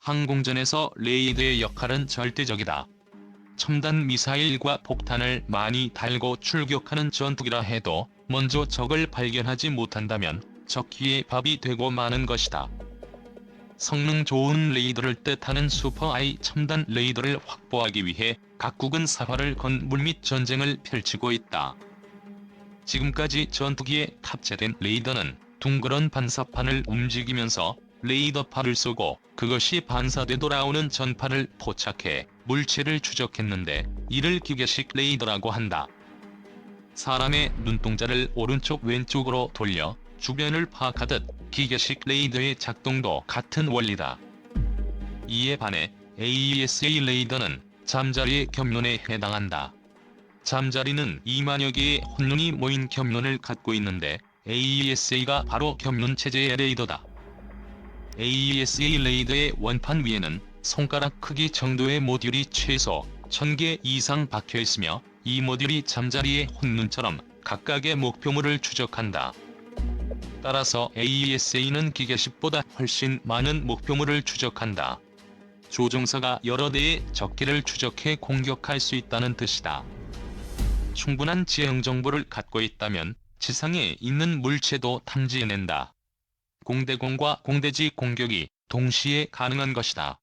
항공전에서 레이더의 역할은 절대적이다. 첨단 미사일과 폭탄을 많이 달고 출격하는 전투기라 해도 먼저 적을 발견하지 못한다면 적기의 밥이 되고 마는 것이다. 성능 좋은 레이더를 뜻하는 슈퍼아이 첨단 레이더를 확보하기 위해 각국은 사활을 건 물밑 전쟁을 펼치고 있다. 지금까지 전투기에 탑재된 레이더는 둥그런 반사판을 움직이면서 레이더파를 쏘고 그것이 반사돼 돌아오는 전파를 포착해 물체를 추적했는데 이를 기계식 레이더라고 한다. 사람의 눈동자를 오른쪽 왼쪽으로 돌려 주변을 파악하듯 기계식 레이더의 작동도 같은 원리다. 이에 반해 AESA 레이더는 잠자리의 겹론에 해당한다. 잠자리는 2만여 개의 혼눈이 모인 겹론을 갖고 있는데 AESA가 바로 겹론 체제의 레이더다. AESA 레이더의 원판 위에는 손가락 크기 정도의 모듈이 최소 1000개 이상 박혀 있으며 이 모듈이 잠자리의 혼눈처럼 각각의 목표물을 추적한다. 따라서 AESA는 기계식보다 훨씬 많은 목표물을 추적한다. 조종사가 여러 대의 적기를 추적해 공격할 수 있다는 뜻이다. 충분한 지형 정보를 갖고 있다면 지상에 있는 물체도 탐지해낸다. 공대공과 공대지 공격이 동시에 가능한 것이다.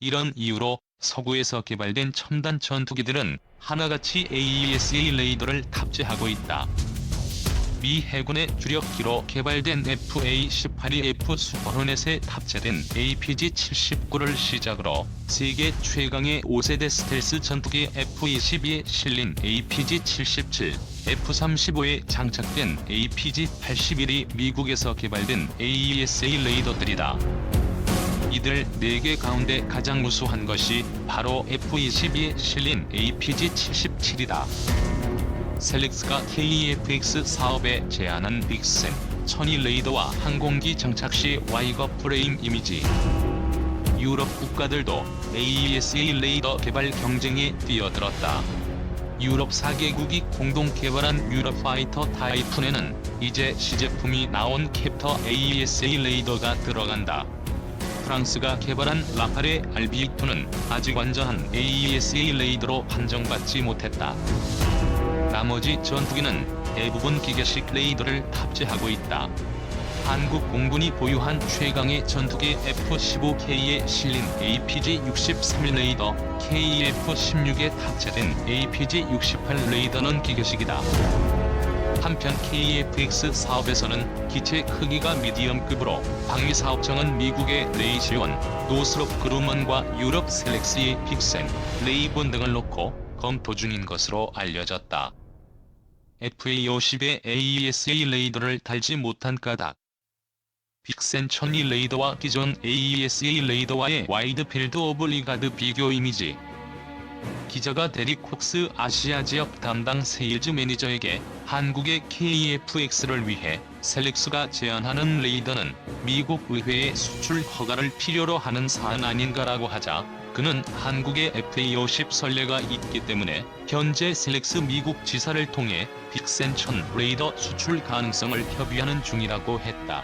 이런 이유로 서구에서 개발된 첨단 전투기들은 하나같이 AESA 레이더를 탑재하고 있다. 미 해군의 주력기로 개발된 FA-18E-F 슈퍼호넷에 탑재된 APG-79를 시작으로 세계 최강의 5세대 스텔스 전투기 F-22에 실린 APG-77, F-35에 장착된 APG-81이 미국에서 개발된 AESA 레이더들이다. 이들 4개 가운데 가장 우수한 것이 바로 F-22에 실린 APG-77이다. 셀릭스가 KEFX 사업에 제안한 빅센, 천이 레이더와 항공기 정착 시 와이거 프레임 이미지. 유럽 국가들도 AESA 레이더 개발 경쟁에 뛰어들었다. 유럽 4개국이 공동 개발한 유럽 파이터 타이푼에는 이제 시제품이 나온 캡터 AESA 레이더가 들어간다. 프랑스가 개발한 라파레 RB2는 아직 완전한 AESA 레이더로 판정받지 못했다. 나머지 전투기는 대부분 기계식 레이더를 탑재하고 있다. 한국 공군이 보유한 최강의 전투기 F-15K에 실린 APG-63 레이더, KF-16에 탑재된 APG-68 레이더는 기계식이다. 한편 KFX 사업에서는 기체 크기가 미디엄급으로 방위 사업청은 미국의 레이지온, 노스롭 그루먼과 유럽 셀렉스의 픽센, 레이본 등을 놓고 검토 중인 것으로 알려졌다. FA-50의 AESA 레이더를 달지 못한 까닭. 빅센 1000이 레이더와 기존 AESA 레이더와의 와이드 필드 오브 리가드 비교 이미지. 기자가 데릭 콕스 아시아 지역 담당 세일즈 매니저에게 한국의 KFX를 위해 셀렉스가 제안하는 레이더는 미국 의회의 수출 허가를 필요로 하는 사안 아닌가라고 하자 그는 한국의 FA-50 선례가 있기 때문에 현재 셀렉스 미국 지사를 통해 빅센 1000 레이더 수출 가능성을 협의하는 중이라고 했다.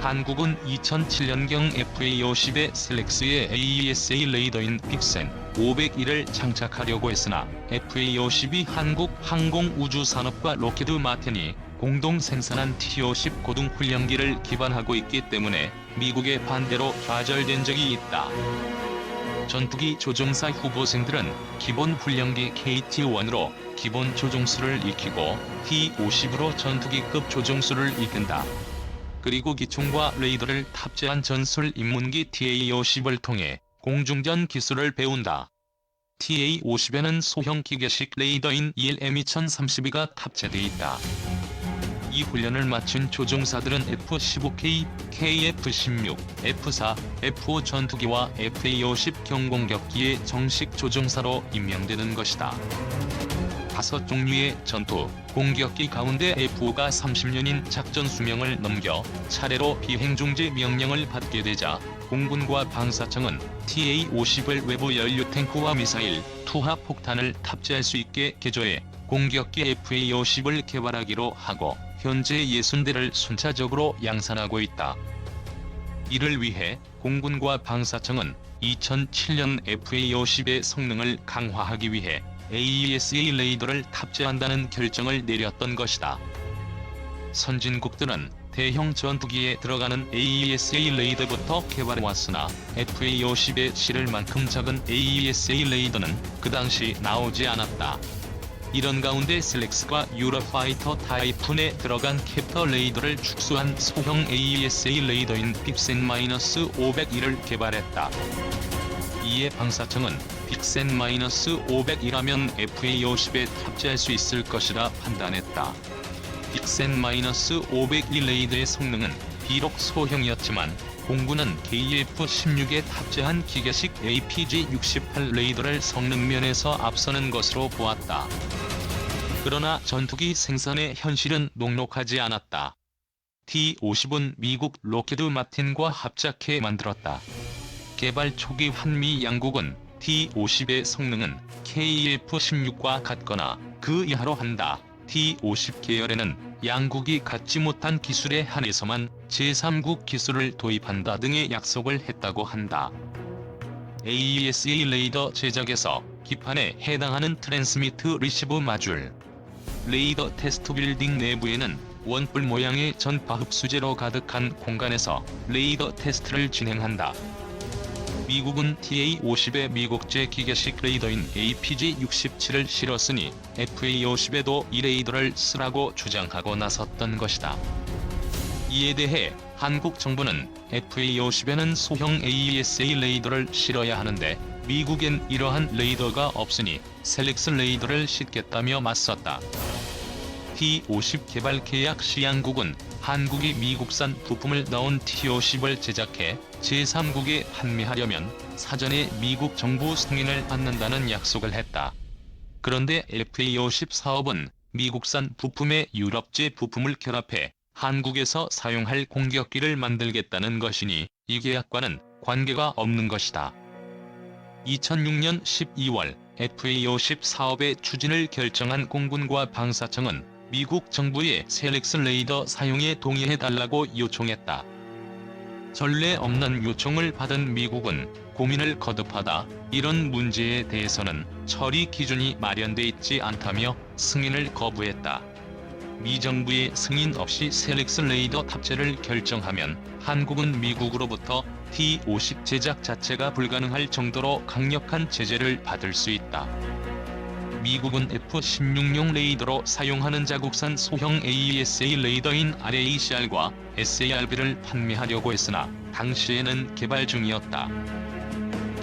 한국은 2007년경 FA-50의 셀렉스의 AESA 레이더인 빅센 501을 장착하려고 했으나 FA-50이 한국 항공우주산업과 로키드 마틴이 공동 생산한 T-50 고등훈련기를 기반하고 있기 때문에 미국의 반대로 좌절된 적이 있다. 전투기 조종사 후보생들은 기본 훈련기 KT-1으로 기본 조종수를 익히고 T-50으로 전투기급 조종수를 이끈다. 그리고 기총과 레이더를 탑재한 전술 입문기 TA-50을 통해 공중전 기술을 배운다. TA-50에는 소형 기계식 레이더인 E ELM2032가 탑재돼 있다. 이 훈련을 마친 조종사들은 F-15K, KF-16, F-4, F-5 전투기와 FA-50 경공격기의 정식 조종사로 임명되는 것이다. 다섯 종류의 전투, 공격기 가운데 F-5가 30년인 작전 수명을 넘겨 차례로 비행중지 명령을 받게 되자 공군과 방사청은 TA-50을 외부 연료 탱크와 미사일, 투하 폭탄을 탑재할 수 있게 개조해 공격기 FA-50을 개발하기로 하고 현재 60대를 순차적으로 양산하고 있다. 이를 위해 공군과 방사청은 2007년 FA-50의 성능을 강화하기 위해 AESA 레이더를 탑재한다는 결정을 내렸던 것이다. 선진국들은 대형 전투기에 들어가는 AESA 레이더부터 개발해왔으나 FA-50에 실을 만큼 작은 AESA 레이더는 그 당시 나오지 않았다. 이런 가운데 셀렉스가 유로파이터 타이푼에 들어간 캡터 레이더를 축소한 소형 AESA 레이더인 빅센-501을 개발했다. 이에 방사청은 빅센-501이라면 FA-50에 탑재할 수 있을 것이라 판단했다. 빅센-501 레이더의 성능은 비록 소형이었지만 공군은 KF-16에 탑재한 기계식 APG-68 레이더를 성능면에서 앞서는 것으로 보았다. 그러나 전투기 생산의 현실은 녹록하지 않았다. T-50은 미국 로키드 마틴과 합작해 만들었다. 개발 초기 한미 양국은 T-50의 성능은 KF-16과 같거나 그 이하로 한다. T-50 계열에는 양국이 갖지 못한 기술에 한해서만 제3국 기술을 도입한다 등의 약속을 했다고 한다. AESA 레이더 제작에서 기판에 해당하는 트랜스미트 리시브 마줄 레이더 테스트 빌딩 내부에는 원뿔 모양의 전파 흡수제로 가득한 공간에서 레이더 테스트를 진행한다. 미국은 TA-50의 미국제 기계식 레이더인 APG-67을 실었으니 FA-50에도 이 레이더를 쓰라고 주장하고 나섰던 것이다. 이에 대해 한국 정부는 FA-50에는 소형 AESA 레이더를 실어야 하는데 미국엔 이러한 레이더가 없으니 셀렉스 레이더를 싣겠다며 맞섰다. T-50 개발 계약 시 양국은 한국이 미국산 부품을 넣은 T-50을 제작해 제3국에 판매하려면 사전에 미국 정부 승인을 받는다는 약속을 했다. 그런데 FA-50 사업은 미국산 부품에 유럽제 부품을 결합해 한국에서 사용할 공격기를 만들겠다는 것이니 이 계약과는 관계가 없는 것이다. 2006년 12월 FA-50 사업의 추진을 결정한 공군과 방사청은 미국 정부에 셀렉스 레이더 사용에 동의해달라고 요청했다. 전례 없는 요청을 받은 미국은 고민을 거듭하다 이런 문제에 대해서는 처리 기준이 마련돼 있지 않다며 승인을 거부했다. 미 정부의 승인 없이 셀렉스 레이더 탑재를 결정하면 한국은 미국으로부터 T-50 제작 자체가 불가능할 정도로 강력한 제재를 받을 수 있다. 미국은 F-16용 레이더로 사용하는 자국산 소형 AESA 레이더인 RACR과 SARB를 판매하려고 했으나 당시에는 개발 중이었다.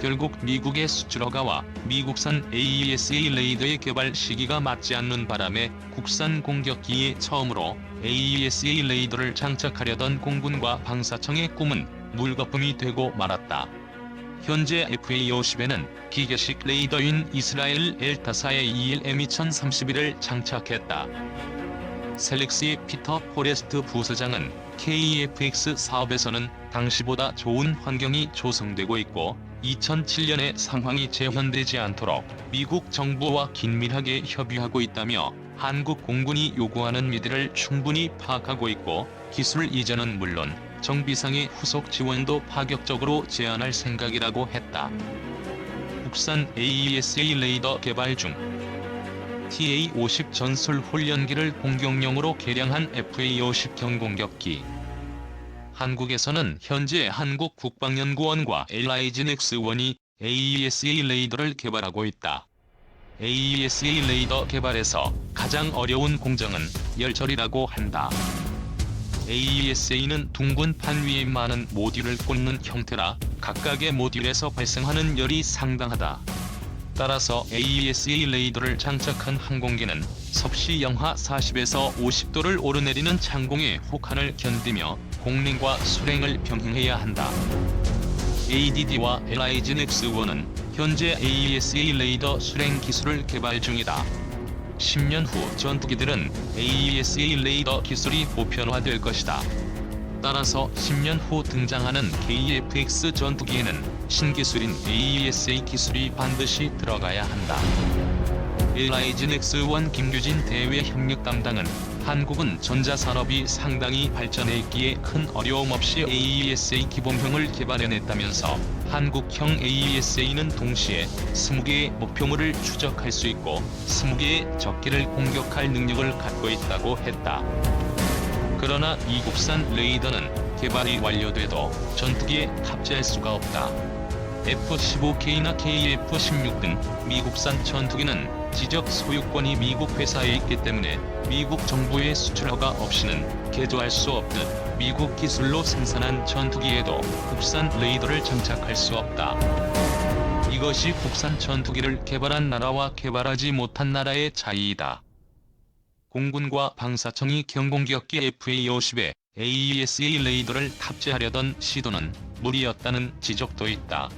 결국 미국의 수출허가와 미국산 AESA 레이더의 개발 시기가 맞지 않는 바람에 국산 공격기에 처음으로 AESA 레이더를 장착하려던 공군과 방사청의 꿈은 물거품이 되고 말았다. 현재 FA-50에는 기계식 레이더인 이스라엘 엘타사의 ELM2031을 장착했다. 셀렉스의 피터 포레스트 부서장은 KFX 사업에서는 당시보다 좋은 환경이 조성되고 있고 2007년에 상황이 재현되지 않도록 미국 정부와 긴밀하게 협의하고 있다며 한국 공군이 요구하는 미들을 충분히 파악하고 있고 기술 이전은 물론 정비상의 후속 지원도 파격적으로 제한할 생각이라고 했다. 국산 AESA 레이더 개발 중 TA-50 전술 훈련기를 공격용으로 개량한 FA-50 경공격기 한국에서는 현재 한국 국방연구원과 LIGNX1이 AESA 레이더를 개발하고 있다. AESA 레이더 개발에서 가장 어려운 공정은 열처리라고 한다. AESA는 둥근 판 위에 많은 모듈을 꽂는 형태라 각각의 모듈에서 발생하는 열이 상당하다. 따라서 AESA 레이더를 장착한 항공기는 섭씨 영하 40에서 50도를 오르내리는 창공의 혹한을 견디며 공랭과 수랭을 병행해야 한다. ADD와 LIGNX1은 현재 AESA 레이더 수랭 기술을 개발 중이다. 10년 후 전투기들은 AESA 레이더 기술이 보편화될 것이다. 따라서 10년 후 등장하는 KFX 전투기에는 신기술인 AESA 기술이 반드시 들어가야 한다. LIGNX1 김규진 대외 협력 담당은 한국은 전자산업이 상당히 발전해 있기에 큰 어려움 없이 AESA 기본형을 개발해냈다면서 한국형 AESA는 동시에 20개의 목표물을 추적할 수 있고 20개의 적기를 공격할 능력을 갖고 있다고 했다. 그러나 미국산 레이더는 개발이 완료돼도 전투기에 탑재할 수가 없다. F-15K나 KF-16 등 미국산 전투기는 지적 소유권이 미국 회사에 있기 때문에 미국 정부의 수출 허가 없이는 개조할 수 없듯 미국 기술로 생산한 전투기에도 국산 레이더를 장착할 수 없다. 이것이 국산 전투기를 개발한 나라와 개발하지 못한 나라의 차이이다. 공군과 방사청이 경공기업기 FA-50에 AESA 레이더를 탑재하려던 시도는 무리였다는 지적도 있다.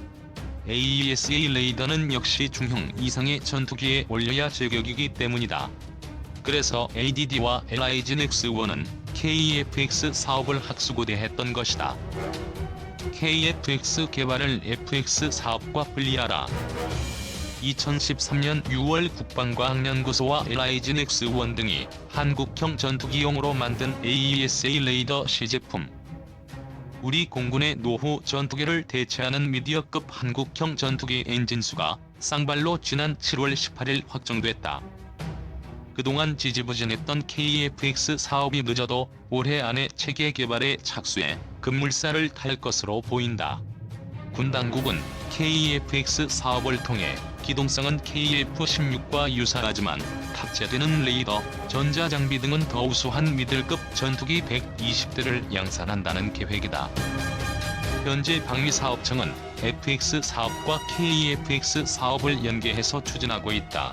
AESA 레이더는 역시 중형 이상의 전투기에 올려야 제격이기 때문이다. 그래서 ADD와 LIGN-X1은 KFX 사업을 학수고대했던 것이다. KFX 개발을 FX 사업과 분리하라. 2013년 6월 국방과학연구소와 LIGN-X1 등이 한국형 전투기용으로 만든 AESA 레이더 시제품 우리 공군의 노후 전투기를 대체하는 미디어급 한국형 전투기 엔진수가 쌍발로 지난 7월 18일 확정됐다. 그동안 지지부진했던 KFX 사업이 늦어도 올해 안에 체계 개발에 착수해 급물살을 탈 것으로 보인다. 군 당국은 KFX 사업을 통해 기동성은 KF-16과 유사하지만 탑재되는 레이더, 전자장비 등은 더 우수한 미들급 전투기 120대를 양산한다는 계획이다. 현재 방위사업청은 FX 사업과 KFX 사업을 연계해서 추진하고 있다.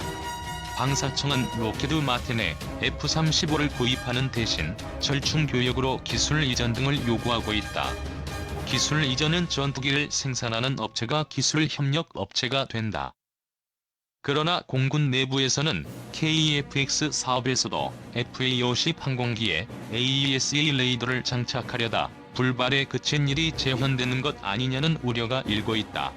방사청은 로켓드 마틴에 F-35를 구입하는 대신 절충 교역으로 기술 이전 등을 요구하고 있다. 기술 이전은 전투기를 생산하는 업체가 기술 협력 업체가 된다. 그러나 공군 내부에서는 KFX 사업에서도 FA-50 항공기에 AESA 레이더를 장착하려다 불발에 그친 일이 재현되는 것 아니냐는 우려가 일고 있다.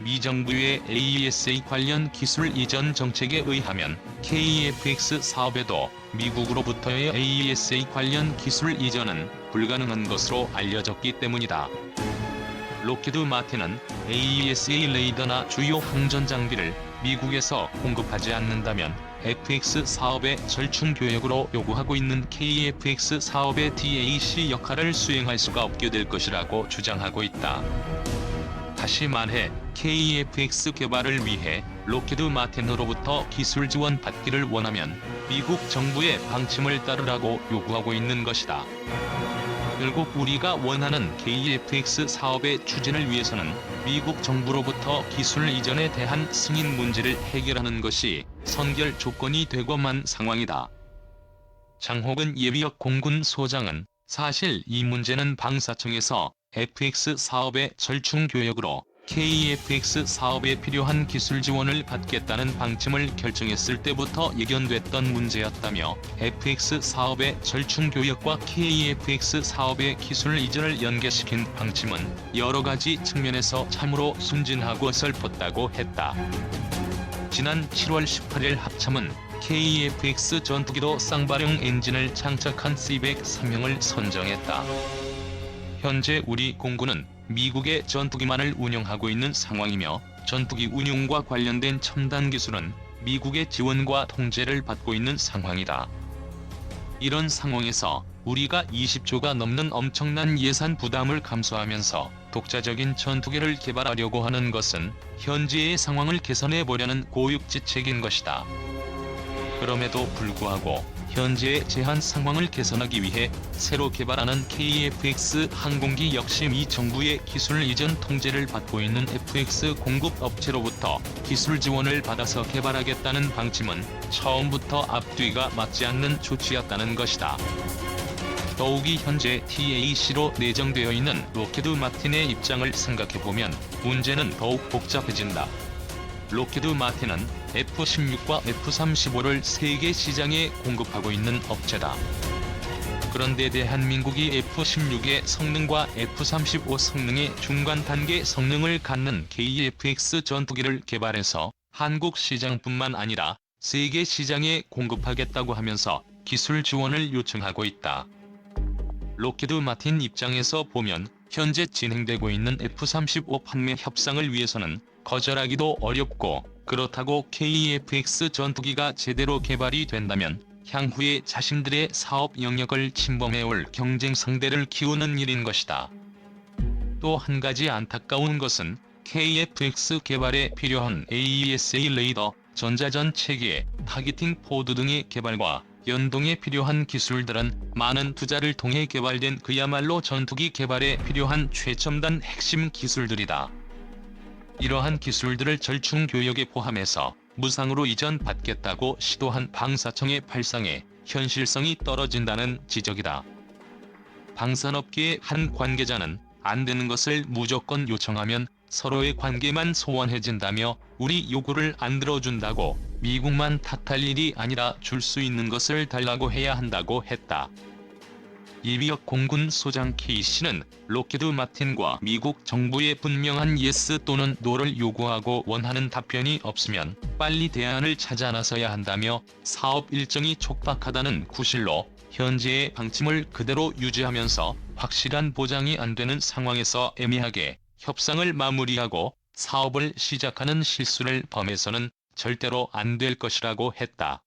미 정부의 AESA 관련 기술 이전 정책에 의하면 KFX 사업에도 미국으로부터의 AESA 관련 기술 이전은 불가능한 것으로 알려졌기 때문이다. 로키드 마틴은 AESA 레이더나 주요 항전 장비를 미국에서 공급하지 않는다면 FX 사업의 절충 교역으로 요구하고 있는 KFX 사업의 DAC 역할을 수행할 수가 없게 될 것이라고 주장하고 있다. 다시 말해 KFX 개발을 위해 로키드 마틴으로부터 기술 지원 받기를 원하면 미국 정부의 방침을 따르라고 요구하고 있는 것이다. 결국 우리가 원하는 KFX 사업의 추진을 위해서는 미국 정부로부터 기술 이전에 대한 승인 문제를 해결하는 것이 선결 조건이 되고만 상황이다. 장호근 예비역 공군 소장은 사실 이 문제는 방사청에서 FX 사업의 절충 교역으로 KFX 사업에 필요한 기술 지원을 받겠다는 방침을 결정했을 때부터 예견됐던 문제였다며 FX 사업의 절충 교역과 KFX 사업의 기술 이전을 연계시킨 방침은 여러 가지 측면에서 참으로 순진하고 슬펐다고 했다. 지난 7월 18일 합참은 KFX 전투기도 쌍발형 엔진을 장착한 C-103명을 선정했다. 현재 우리 공군은 미국의 전투기만을 운영하고 있는 상황이며 전투기 운용과 관련된 첨단 기술은 미국의 지원과 통제를 받고 있는 상황이다. 이런 상황에서 우리가 20조가 넘는 엄청난 예산 부담을 감수하면서 독자적인 전투기를 개발하려고 하는 것은 현재의 상황을 개선해 보려는 고육지책인 것이다. 그럼에도 불구하고 현재의 제한 상황을 개선하기 위해 새로 개발하는 KFX 항공기 역시 미 정부의 기술 이전 통제를 받고 있는 FX 공급 업체로부터 기술 지원을 받아서 개발하겠다는 방침은 처음부터 앞뒤가 맞지 않는 조치였다는 것이다. 더욱이 현재 TAC로 내정되어 있는 로키드 마틴의 입장을 생각해보면 문제는 더욱 복잡해진다. 로키드 마틴은 F-16과 F-35를 세계 시장에 공급하고 있는 업체다. 그런데 대한민국이 F-16의 성능과 F-35 성능의 중간 단계 성능을 갖는 KFX 전투기를 개발해서 한국 시장뿐만 아니라 세계 시장에 공급하겠다고 하면서 기술 지원을 요청하고 있다. 록히드 마틴 입장에서 보면 현재 진행되고 있는 F-35 판매 협상을 위해서는 거절하기도 어렵고 그렇다고 KF-X 전투기가 제대로 개발이 된다면 향후에 자신들의 사업 영역을 침범해올 경쟁 상대를 키우는 일인 것이다. 또 한 가지 안타까운 것은 KF-X 개발에 필요한 AESA 레이더, 전자전 체계, 타기팅 포드 등의 개발과 연동에 필요한 기술들은 많은 투자를 통해 개발된 그야말로 전투기 개발에 필요한 최첨단 핵심 기술들이다. 이러한 기술들을 절충 교역에 포함해서 무상으로 이전받겠다고 시도한 방사청의 발상에 현실성이 떨어진다는 지적이다. 방산업계의 한 관계자는 안 되는 것을 무조건 요청하면 서로의 관계만 소원해진다며 우리 요구를 안 들어준다고 미국만 탓할 일이 아니라 줄 수 있는 것을 달라고 해야 한다고 했다. 이비역 공군 소장 K씨는 록히드 마틴과 미국 정부의 분명한 예스 또는 노를 요구하고 원하는 답변이 없으면 빨리 대안을 찾아 나서야 한다며 사업 일정이 촉박하다는 구실로 현재의 방침을 그대로 유지하면서 확실한 보장이 안 되는 상황에서 애매하게 협상을 마무리하고 사업을 시작하는 실수를 범해서는 절대로 안 될 것이라고 했다.